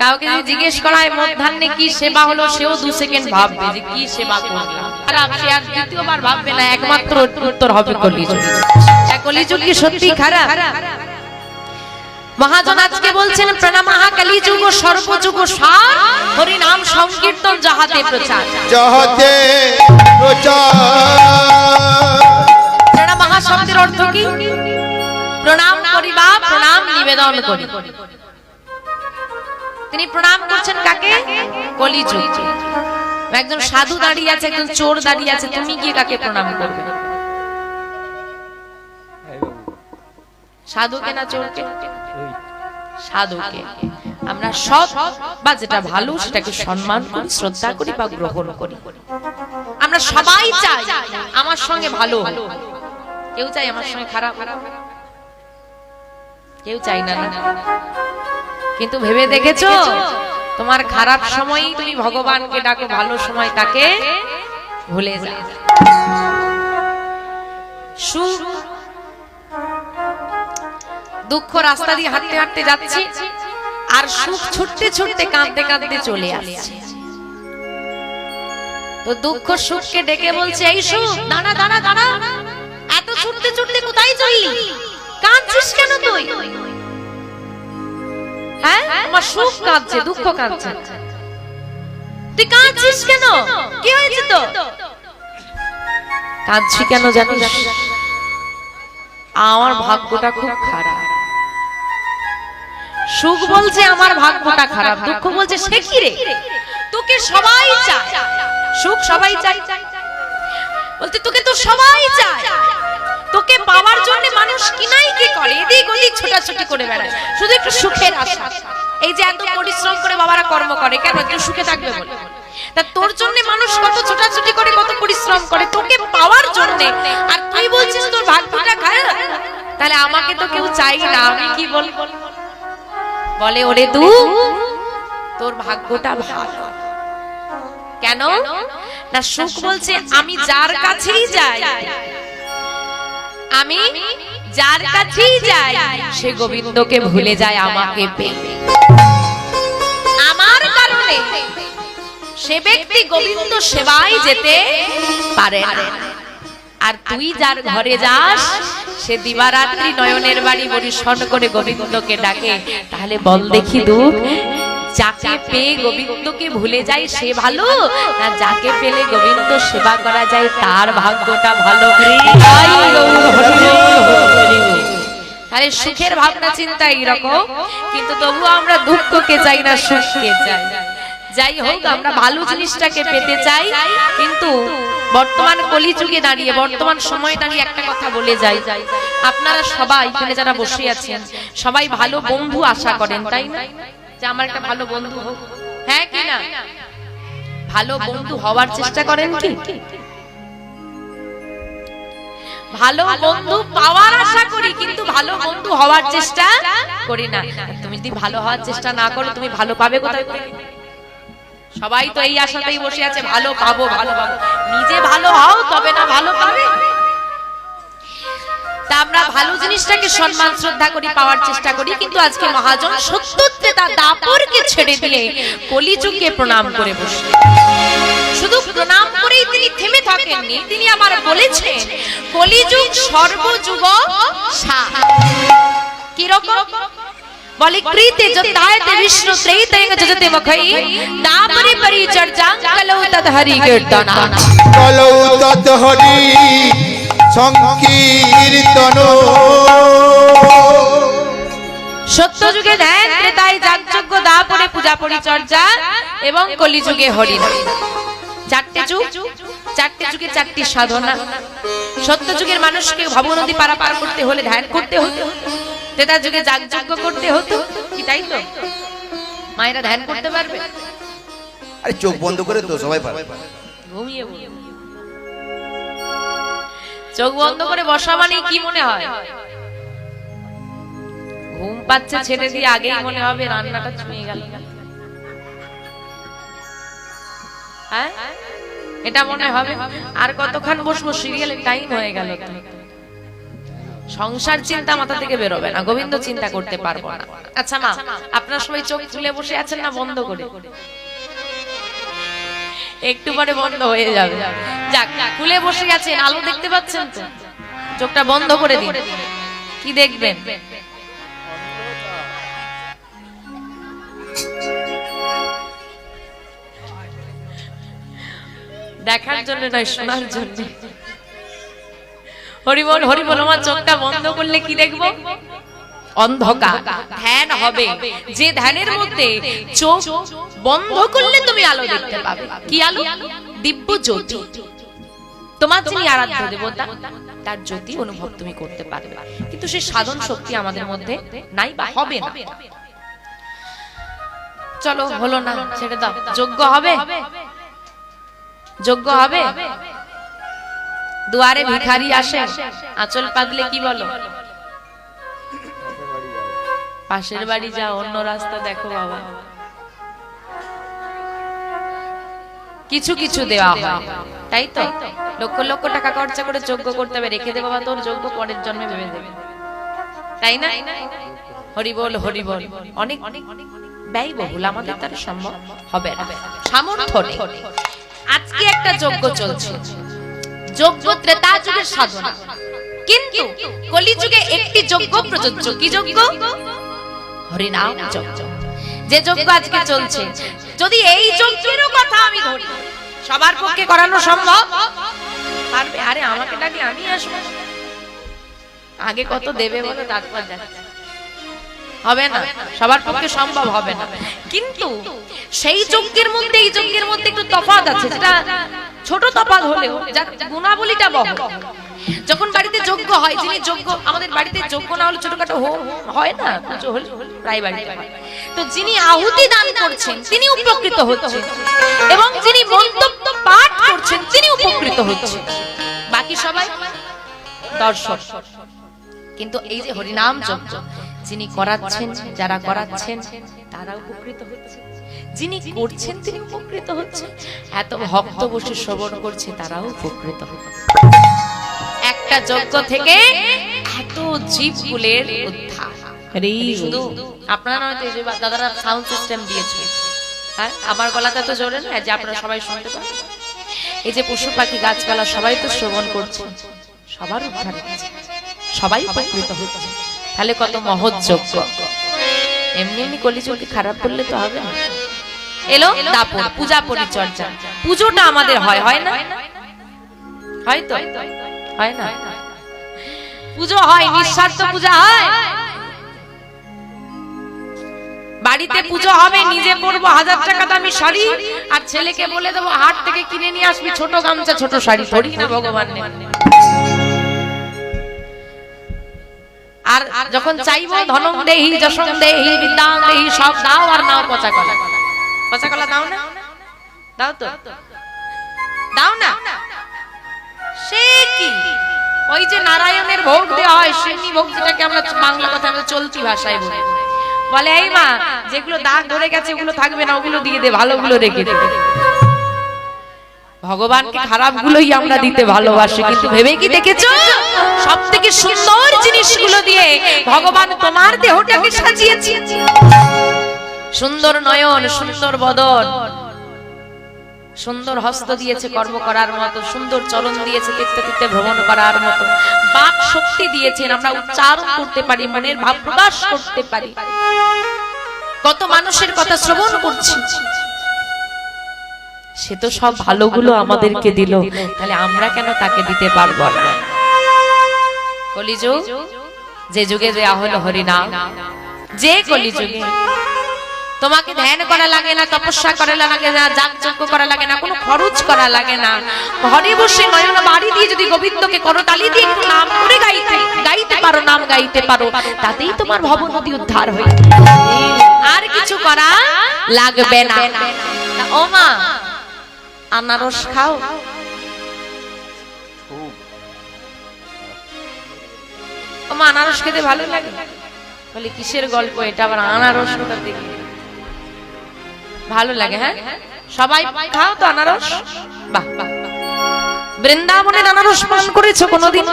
কাউকে যদি জিজ্ঞেস করা হয় মধ্যাহ্নে কি সেবা হলো? সেও দু সেকেন্ড ভাববে যে কি সেবা করলাম। সে আর দ্বিতীয়বার ভাববে না একমাত্র উত্তর হবে কলিযুগ। কলিযুগ কি সত্যি খারাপ? মহাজন আজকে বলছেন প্রণামাহা কলিযুগ সর্বযুগ সার হরি নাম সংকীর্তন যাহাতে প্রচার। যাহাতে প্রচার। প্রণামাহা শব্দের অর্থ কি? প্রণাম করি বা প্রণাম নিবেদন করি। তিনি প্রণাম করছেন কাকে? কলিযুগ। একজন সাধু দাঁড়িয়ে আছে একজন চোর দাঁড়িয়ে আছে তুমি গিয়ে কাকে প্রণাম করবে? সাধুকে না চোরকে? সাধুকে আমরা সৎ বা যেটা ভালো সেটাকে সম্মান করি শ্রদ্ধা করি বা গ্রহণ করি। আমরা সবাই চাই আমার সঙ্গে ভালো। কেউ চাই আমার সঙ্গে খারাপ। কেউ চাই না। কিন্তু ভেবে দেখেছ? তোমার খারাপ সময়ই তুমি ভগবানকে ডাকো ভালো সময় তাকে ভুলে যাও। সুখ দুঃখ রাস্তা দিয়ে হাঁটতে হাঁটতে যাচ্ছি আর সুখ ছুটতে ছুটতে কাঁদতে কাঁদতে চলে আসছে। তো দুঃখ সুখকে ডেকে বলছে এই সুখ দাঁড়া দাঁড়া দাঁড়া। এত ছুটতে ছুটতে কোথায় চললি কাঁদছিস কেন তুই? হ্যাঁ? আমার সুখ কাঁদছে, দুঃখ কাঁদছে। তুই কাঁদছিস কেন? কি হয়েছে তো? কাঁদছি কেন জানিস? আমার ভাগ্যটা খুব খারাপ। সুখ বলছে আমার ভাগ্যটা খারাপ, দুঃখ বলছে সে কি রে? তোকে সবাই চায়। সুখ সবাই চায়। বলতে তোকে তো সবাই চায়। তোকে পাওয়ার জন্য মানুষ কিনাই কি করে? এদিক ওদিক ছোটাছুটি করে বেড়ায়। শুধু একটু সুখের আশা। এই যে এত পরিশ্রম করে বাবারা কর্ম করে, কেন একটু সুখে থাকবে বলে? তা তোর জন্য মানুষ কত ছোটাছুটি করে, কত পরিশ্রম করে? তোকে পাওয়ার জন্য। আর তুই বলছিস তোর ভাগ্যটা খারাপ? তাহলে আমাকে তো কেউ চাই না, আমি কি বলব? বলে, ওরে দু, তোর ভাগ্যটা ভালো। কেন? না সুখ বলছে, আমি যার কাছেই যাই। আমি যার কাছেই যাই, সে গোবিন্দকে ভুলে যায় আমাকে পেয়ে। আমার কারণে সে ব্যক্তি গোবিন্দ সেবায় যেতে পারে আর তুই যার ঘরে যাস, সে দিবারাত্রি নয়নের বাড়ি পরিশ্রম করে গোবিন্দকে ডাকে। তাহলে বল দেখি দুঃখ যাকে পেয়ে গোবিন্দকে ভুলে যায় সে ভালো, না যাকে পেলে গোবিন্দ সেবা করা যায় তার ভাগ্যটা ভালো? সুখের ভাবনা চিন্তা এইরকম, কিন্তু তবু আমরা দুঃখকে চাই না সুখকে চাই। যাই হোক, আমরা ভালো জিনিসটাকে পেতে চাই, কিন্তু বর্তমান কলিযুগে দাঁড়িয়ে, বর্তমান সময়ে দাঁড়িয়ে একটা কথা বলে যাই। আপনারা সবাই, এখানে যারা বসে আছেন, সবাই ভালো বন্ধু আশা করেন, তাই না? যে আমার একটা ভালো বন্ধু হোক। হ্যাঁ কি না? ভালো বন্ধু হওয়ার চেষ্টা করেন কি? ভালো বন্ধু পাওয়ার আশা করি, কিন্তু ভালো বন্ধু হওয়ার চেষ্টা করি না। তুমি যদি ভালো হওয়ার চেষ্টা না করো, তুমি ভালো পাবে কোথায় সবাই তো এই আশাতেই বসে আছে, ভালো পাবো ভালো পাবো। নিজে ভালো হও, তবে না ভালো পাবে। আমরা ভালো জিনিসটাকে সম্মান, শ্রদ্ধা করি, পাওয়ার চেষ্টা করি, কিন্তু আজকে মহাজন সত্যত্রে তার দাপরকে ছেড়ে দিয়ে কলিযুগকে প্রণাম করে বসে শুধু প্রণাম করেই তিনি থেমে থাকেননি তিনি আবার বলেছেন কলিযুগ সর্বযুগ সার। কীরকম? বলে কৃতে যতায়তে বিষ্ণু ত্রৈতৈঙ্গ যজতে পরিচর্যাং কলৌ হরি কীর্তনা। কলৌ হরি সংকীর্তন। সত্য যুগে ধ্যান ত্রেতায় যাগযজ্ঞ দাপরে পূজা পরিচর্যা এবং কলিযুগে হরিনাম চারটে যুগ চারটে যুগে চারটি সাধনা। সত্য যুগের মানুষকে ভবনদী পারাপার করতে হলে ধ্যান করতে হতো ত্রেতা যুগে যাগযজ্ঞ করতে হতো কি তাই তো? মায়েরা ধ্যান করতে পারবে? আরে চোখ বন্ধ করে তো সবাই পারে ঘুমিয়ে চোখ বন্ধ করে বসা মানে কি মনে হয়? ঘুম পাচ্ছে ছেড়ে দিয়ে আগেই মনে হবে রান্নাটা ছুঁয়ে গেল। হ্যাঁ? এটা মনে হবে। আর কতক্ষণ বসবো? সিরিয়ালের টাইম হয়ে গেল সংসার চিন্তা মাথা থেকে বেরোবে না। গোবিন্দ চিন্তা করতে পারব না। আচ্ছা মা, আপনার সবাই চোখ খুলে বসে আছেন না? বন্ধ করে। একটু পরে বন্ধ হয়ে যাবে। যাক, খুলে বসে আছেন। আলো দেখতে পাচ্ছেন তো? চোখটা বন্ধ করে দিন। কি দেখবেন? দেখার জন্য নয় শোনার জন্য। হরিবল হরিবল আমার চোখটা বন্ধ করলে কি দেখব? অন্ধকার। ধ্যান হবে। যে ধ্যানের মধ্যে চোখ বন্ধ করলে তুমি আলো দেখতে পাবে। কি আলো? দিব্য জ্যোতি। তোমার যিনি আরাধ্য দেবতা তার জ্যোতি অনুভব তুমি করতে পারবে। কিন্তু সেই সাধন শক্তি আমাদের মধ্যে নাই বা হবে না। চলো হলো না ছেড়ে দাও। যোগ্য হবে। যোগ্য হবে? দুয়ারে ভিখারি আসে আঁচল পাতলে কি বলো? পাশের বাড়ি যা অন্য রাস্তা দেখো বাবা। কিছু কিছু দেওয়া হয়। তাই তো? লক্ষ লক্ষ টাকা খরচা করে যোগ্য করতে হবে। রেখে দে বাবা তোর যোগ্য, পরের জন্মে ভেবে দেবে তাই না? হরি বল হরি বল। অনেক ব্যয়বহুল, আমাদের তার সম্ভব হবে না। সামর্থ্য আজকে একটা যজ্ঞ চলছে। যজ্ঞ ত্রেতা যুগের সাধনা। কিন্তু কলিযুগে একটি যজ্ঞ প্রযোজ্য। কি যজ্ঞ? হরিনাম যজ্ঞ। যে যজ্ঞ আজকে চলছে, যদি এই যজ্ঞেরও কথা আমি ধরি, সবার পক্ষে করানো সম্ভব? পারবে? আরে আমাকে ডাকলে আমি আসব। আগে কত দেবে বলো, তারপর যাচ্ছে। হবে না। সবার পক্ষে সম্ভব হবে না। কিন্তু সেই যজ্ঞের মধ্যে এই যজ্ঞের মধ্যে একটু তফাৎ আছে। যেটা ছোট তফাৎ হলেও গুণাবলীটা বহ যখন বাড়িতে যজ্ঞ হয় যিনি যজ্ঞ আমাদের বাড়িতে যজ্ঞ না হলে ছোটখাটো হয় না। পুজো হলে প্রায় বাড়িতে হয়। তো যিনি আহুতি দান করছেন তিনি উপকৃত হচ্ছেন। এবং যিনি মন্তব্য পাঠ করছেন তিনি উপকৃত হচ্ছেন। বাকি সবাই দর্শক কিন্তু এই যে হরিনাম যজ্ঞ যিনি করাচ্ছেন যারা করাচ্ছেন তারা উপকৃত হচ্ছে। যিনি করছেন তিনি উপকৃত হচ্ছে। এত ভক্ত বসে শ্রবণ করছে তারাও উপকৃত হচ্ছে। একটা যজ্ঞ থেকে এত জীবকুলের উদ্ধার। শুধু আপনারা নয়তো এই যে দাদারা সাউন্ড সিস্টেম দিয়েছে। হ্যাঁ আমার গলাতে তো জোরে না যে আপনারা সবাই শুনতে পাবেন এই যে পশু পাখি গাছপালা সবাই তো শ্রবণ করছে। সবার উদ্ধার হচ্ছে। সবাই উপকৃত হচ্ছে। তাহলে কত মহৎ যোগ্য। এমনি এমনি কলিযুগে খারাপ করলে তো হবে না। এলো দাপন পূজা পরিচর্যা। পুজোটা আমাদের হয় হয় না? হয় তো? হয় না? পুজো হয় নিঃস্বার্থ পূজা হয়। বাড়িতে পুজো হবে নিজে পরবো হাজার টাকা দামি শাড়ি আর ছেলেকে বলে দেবো হাট থেকে কিনে নিয়ে আসবি ছোট গামছা ছোট শাড়ি ধরি না ভগবান আর যখন চাইব ধনম দেহি যশম দেহি, বিদ্যাং দেহি, সব দাও আর নাও পচা কলা। পচা কলা দাও না? দাও তো। দাও না? সে কি? ওই যে নারায়ণের ভোগ দেওয়া হয় সেমনি ভোগ যেটাকে আমরা বাংলা কথা আমরা চলতি ভাষায় বলি। বলে, এই মা, যেগুলো দাগ ধরে গেছে, ওগুলো থাকবে না, ওগুলো দিয়ে দে, ভালোগুলো রেখে দে। ভগবানকে খারাপ গুলোই আমরা দিতে ভালোবাসি, কিন্তু ভেবে কি দেখেছ? সব থেকে সুন্দর জিনিসগুলো ভগবান তোমার দেহটাকে সাজিয়েছে। সুন্দর নয়ন, সুন্দর বদন। সুন্দর হস্ত দিয়েছে কর্ম করার মতো, সুন্দর চরণ দিয়েছে তীর্থে তীর্থে ভ্রমণ করার মতো। বাক শক্তি দিয়েছেন, আমরা উচ্চারণ করতে পারি, মনের ভাব প্রকাশ করতে পারি। কত মানুষের কথা শ্রবণ করছি। সে তো সব ভালোগুলো আমাদেরকে দিল, তাহলে আমরা কেন তাকে দিতে পারব না? কলিযুগ যে যুগে দেয়া হলো হরিনাম যে কলিযুগে তোমাকে ধ্যান করা লাগে না, তপস্যা করা লাগে না যাগযজ্ঞ করা লাগে না, কোনো খরচ করা লাগে না। ঘরে বসে নয়ন বাড়ি দিয়ে যদি গোবিন্দকে করো তালি দিয়ে একটু নাম করে গাইতে গাইতে পারো, নাম গাইতে পারো। তাতেই তোমার ভব নদী উদ্ধার হয়ে আর কিছু করা লাগবে না। ও মা আনারস খাও। মা, আনারস খেতে ভালো লাগে? বলে, কিসের গল্প এটা? আবার আনারস ভালো লাগে হ্যাঁ? সবাই খাও তো আনারস? বাহ বৃন্দাবনের আনারস পান করেছ কোনোদিন?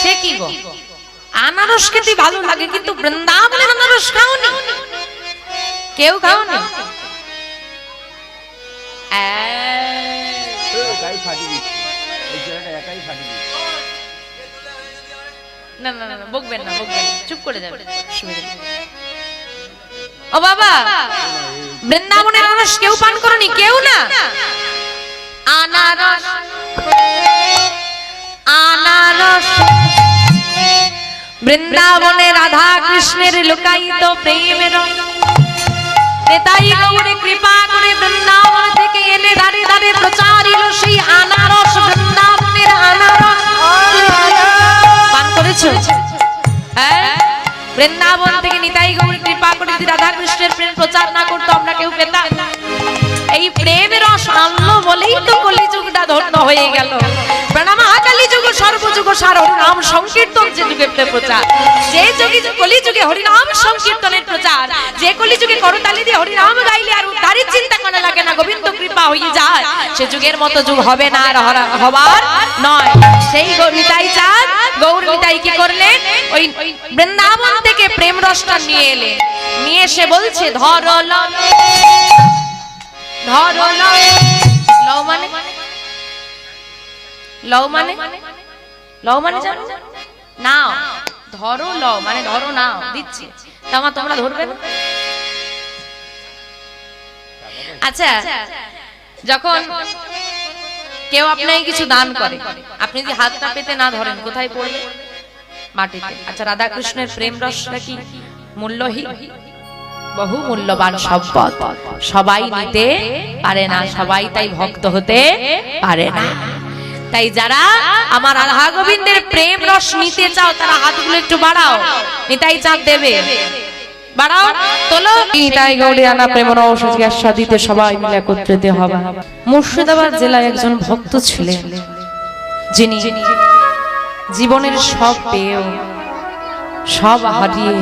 সে কি গো? আনারস খেতে ভালো লাগে, কিন্তু বৃন্দাবনের আনারস খাওনি? কেউ খাওনি? একাই না না না বকবেন না, বকবেন চুপ করে ও বাবা! বৃন্দাবনের কেউ পান করনি, কেউ না? আনারস। আনারস। বৃন্দাবনে রাধা কৃষ্ণের লুকায়িত প্রেমের নেতাই গৌরে কৃপা করে বৃন্দাবন থেকে এনে দাঁড়ে দাঁড়িয়ে প্রচারিল সেই আনারস, বৃন্দাবনের আনারস। করেছ? হ্যাঁ? বৃন্দাবন থেকে নিতাই গৌরী কৃপা করে যদি রাধা কৃষ্ণের প্রেম প্রচার না করতো, আমরা কেউ পেতাম এই প্রেমের রস বলেই তো কলিযুগটা ধন্য হয়ে গেল। প্রণাম আকালি যুগ, সর্বযুগ সার হরিনাম সংকীর্তন যে যুগে প্রচার। যে যুগে কলিযুগে হরিনাম সংকীর্তনের প্রচার। যে কলিযুগে করতালি দিয়ে হরিনাম গাইলে আর উদ্ধারের চিন্তা করা লাগে না, গোবিন্দ কৃপা হয়ে যায়। সে যুগের মতো যুগ হবে না আর হবার নয়। সেই নিতাই চাঁদ, গৌর নিতাই কি করলেন? ওই বৃন্দাবন থেকে প্রেম রসটা নিয়ে এলেন। নিয়ে এসে বলছে, ধর ধর লও। মানে? লও মানে? লও মানে নাও। ধরো লও মানে ধরো নাও। দিচ্ছি। তামা, তোমরা ধরবে? আচ্ছা যখন কেউ আপনাকে কিছু দান করে, আপনি যদি হাতটা পেতে না ধরেন, কোথায় পড়বে? মাটিতে। আচ্ছা রাধা কৃষ্ণের প্রেম রসটা কি? মূল্যহীন? বহু মূল্যবান সম্পদ। সবাই নিতে পারে না, সবাই তাই ভক্ত হতে পারে না। তাই যারা আমার রাধা গোবিন্দের প্রেম রস নিতে চাও, তারা হাতগুলো একটু বাড়াও। নিতাই চাঁদ দেবে। বাড়াও। মুর্শিদাবাদ জেলায় একজন ভক্ত ছিলেন, যিনি জীবনের সব সব হারিয়ে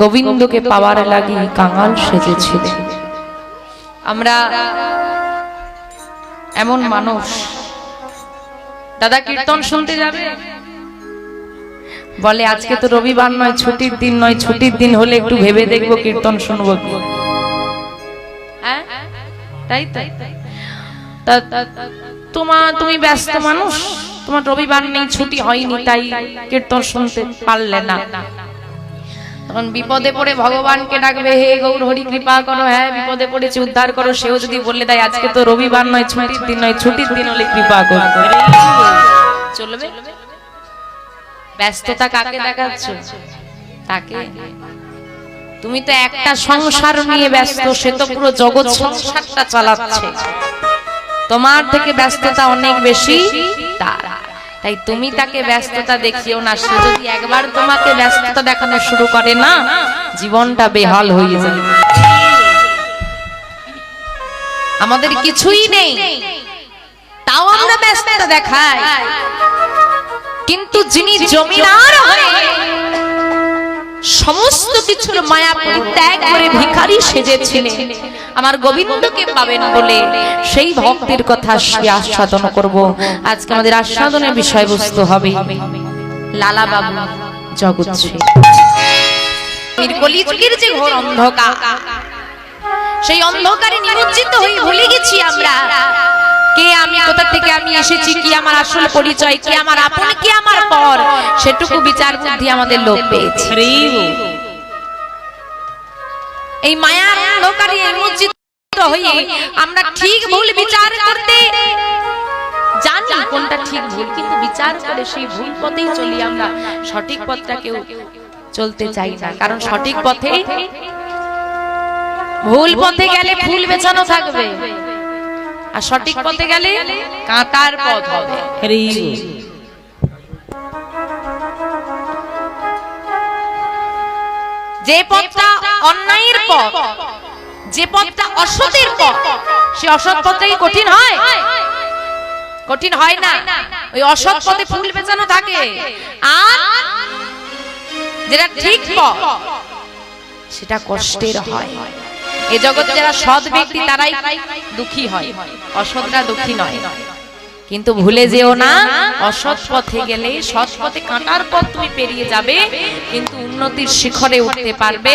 গোবিন্দকে পাওয়ার লাগি কাঙাল সেজেছিলেন। আমরা এমন মানুষ দাদা কীর্তন শুনতে যাবে? বলে, আজকে তো রবিবার নয়, ছুটির দিন নয়, ছুটির দিন হলে একটু ভেবে দেখব কীর্তন শুনব কি? হ্যাঁ? তাই তুমি ব্যস্ত মানুষ। তোমার রবিবার নেই, ছুটি হয়নি, তাই কীর্তন শুনতে পারলে না। তখন বিপদে পড়ে ভগবানকে ডাকবে, হে গৌর, হরি কৃপা করো। হ্যাঁ বিপদে পড়েছে, উদ্ধার করো। সেও যদি বললে দেয়, আজকে তো রবিবার নয়, ছুটির দিন নয়, ছুটির দিন হলে কৃপা করো। চলবে? ব্যস্ততা কাকে দেখাচ্ছ? তাকে? তুমি তো একটা সংসার নিয়ে ব্যস্ত, সে তো পুরো জগৎ সংসারটা চালাচ্ছে। তোমার থেকে ব্যস্ততা অনেক বেশি, তার। তাই তুমি তাকে ব্যস্ততা দেখিও না সে যদি একবার তোমাকে ব্যস্ততা দেখানো শুরু করে না জীবনটা বেহাল হয়ে যায়। আমাদের কিছুই নেই তাও আমরা ব্যস্ততা দেখাই। কিন্তু যিনি জমিদার হয়ে সমস্ত কিছুর মায়া পরিত্যাগ করে ভিখারি সেজেছিলেন। আমার গোবিন্দকে পাবেন বলে সেই ভক্তির কথা সে আস্বাদন করব। আজকে আমাদের আস্বাদনের বিষয়বস্তু হবে লালা বাবু জগৎ কলিযুগের যে ঘোর অন্ধকার, সেই অন্ধকারে নিমজ্জিত হয়ে ভুলে গেছি আমরা। কে আমি, কোথা থেকে আমি এসেছি, কি আমার আসল পরিচয়, কি আমার আপন, কি আমার পর, সেটুকু বিচার বুদ্ধি আমাদের লোক পেয়েছে। এই মায়ার অন্ধকারে নিমজ্জিত হয়ে আমরা ঠিক ভুল বিচার করতে জানি কোনটা ঠিক ভুল, কিন্তু বিচার করে সেই ভুল পথেই চলি আমরা। সঠিক পথটা কেউ চলতে চাই না, কারণ সঠিক পথে ভুল পথে গেলে ফুল বেছানো থাকবে। আর সঠিক পথে গেলে কাঁটার পথ হবে। যে পথটা অন্যায়ের পথ, যে পথটা অসতের পথ, সে অসৎ পথটা কি কঠিন হয়। কঠিন হয় না। ওই অসৎ পথে ফুল বেচানো থাকে। আর যেটা ঠিক পথ, সেটা কষ্টের হয়। এ জগতে যারা সৎ ব্যক্তি, তারাই দুঃখী হয়। অসৎরা দুঃখী নয়। কিন্তু ভুলে যেও না অসৎ পথে গেলে সৎ পথে কাঁটার পথ তুমি পেরিয়ে যাবে কিন্তু উন্নতির শিখরে উঠতে পারবে।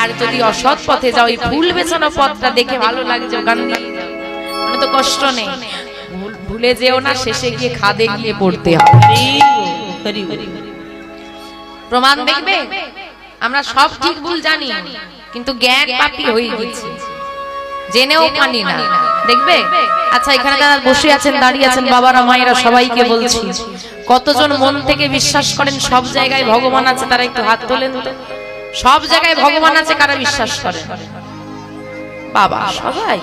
আর যদি অসৎ পথে যাও এই ভুল বেছানো পথটা দেখে ভালো লাগছে ওখান। মানে তো কষ্ট নেই। ভুলে যেও না শেষে গিয়ে খাদে গিয়ে পড়তে হবে। প্রমাণ দেখবে? আমরা সব ঠিক ভুল জানি কিন্তু জ্ঞান পাপি হয়ে গেছি। জেনেও মানি না। দেখবে? আচ্ছা এখানে যারা বসে আছেন দাঁড়িয়ে আছেন বাবারা মায়েরা সবাইকে বলছি। কতজন মন থেকে বিশ্বাস করেন সব জায়গায় ভগবান আছে তারা একটু হাত তোলেন। সব জায়গায় ভগবান আছে কারা বিশ্বাস করে বাবা সবাই।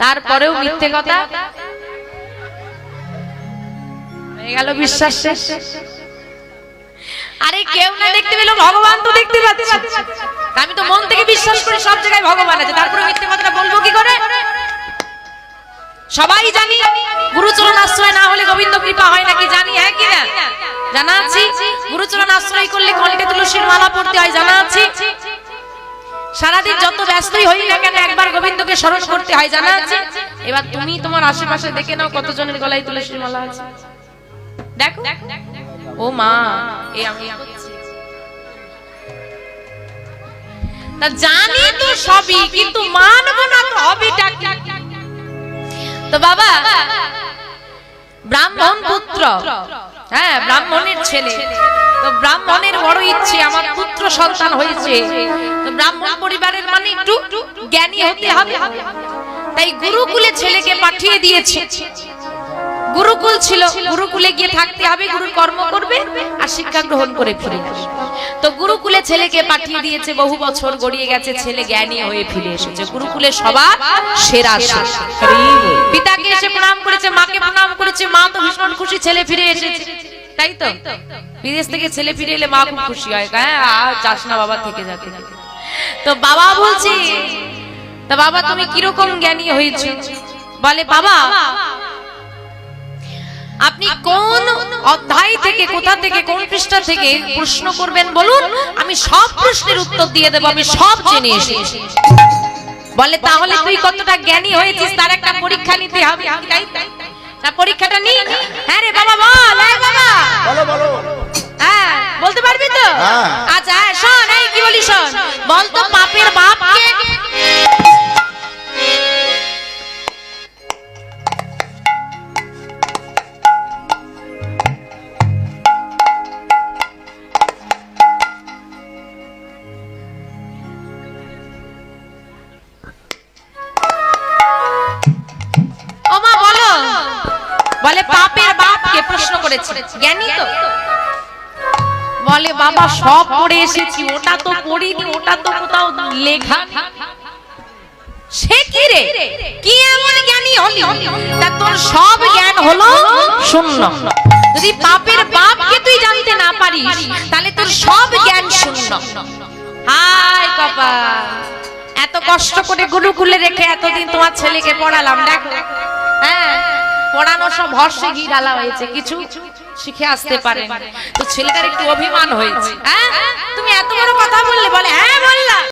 তারপরেও মিথ্যে কথা? হয়ে গেল বিশ্বাস শেষ। আরে কেউ না দেখতে পেল ভগবান তো দেখতে পাচ্ছে। আমি তো মন থেকে বিশ্বাস করি সব জায়গায় ভগবান আছে। তারপরে মিথ্যে কথাটা বলব কি করে? সবাই জানি গুরুচরণ আশ্রয় না হলে গোবিন্দ কৃপা হয় নাকি জানি হ্যাঁ কি না? জানা আছি? গুরুচরণ আশ্রয় করলে কণ্ঠে তুলসীর মালা পড়তে হয়, জানা আছি? সারাদিন যত ব্যস্তই হই না কেন একবার গোবিন্দকে স্মরণ করতে হয়, জানা আছে? এবার তুমি তোমার আশেপাশে দেখে নাও কতজনের গলায় তুলসীর মালা আছে। দেখো। ও মা এই আমি তা জানি তো সবই, কিন্তু মানবো না তো হবিটা তো বাবা, ব্রাহ্মণ পুত্র হ্যাঁ ব্রাহ্মণের ছেলে। তো ব্রাহ্মণের বড় ইচ্ছে, আমার পুত্র সন্তান হয়েছে। তো ব্রাহ্মণ পরিবারের মানে একটু জ্ঞানী হতে হবে। তাই গুরুকুলে ছেলেকে পাঠিয়ে দিয়েছে। গুরুকুল ছিল, গুরুকুলে গিয়ে থাকতে হবে, গুরুর কর্ম করবে আর শিক্ষা গ্রহণ করে ফিরে আসবে। তো গুরুকুলে ছেলেকে পাঠিয়ে দিয়েছে, বহু বছর গড়িয়ে গেছে, ছেলে জ্ঞানী হয়ে ফিরে এসেছে। গুরুকুলে সবার সেরা পিতাকে এসে প্রণাম করেছে, মাকে প্রণাম করেছে, মা তো ভীষণ খুশি, ছেলে ফিরে এসেছে। তাই তো? বিদেশ থেকে ছেলে ফিরে এলে মা খুব খুশি হয়। হ্যাঁ যাস না বাবা, থেকে যা থেকে যা। তো বাবা বলছে, তা বাবা, তুমি কীরকম জ্ঞানী হয়েছে? বলে, বাবা আপনি কোন অধ্যায় থেকে কোথা থেকে কোন পৃষ্ঠা থেকে প্রশ্ন করবেন বলুন? আমি সব প্রশ্নের উত্তর দিয়ে দেবো আমি সব জেনে এসেছি বলে তাহলে তুই কতটা জ্ঞানী হয়েছিস? তার একটা পরীক্ষা নিতে হবে তাই? পরীক্ষাটা নি? হ্যাঁ রে বাবা বল হ্যাঁ বাবা। বলো বলো। হ্যাঁ বলতে পারবি তো? বলে, বাবা, সব পড়ে এসেছি, ওটা তো পড়িনি, ওটা তো কোথাও লেখা সে কি রে? তোর সব জ্ঞান হলো? যদি বাপকে তুই জানতে না পারিস, তাহলে তোর সব জ্ঞান এত কষ্ট করে গুরুকুলে রেখে এতদিন তোমার ছেলেকে পড়ালাম, দেখো। হ্যাঁ? পড়ানো সব ভরসে ঘি ঢালা হয়েছে, কিছু শিখে আসতে পারে তো ছেলেটার একটু অভিমান হয়েছে হ্যাঁ? তুমি এত বড় কথা বললে, বলে হ্যাঁ বললাম।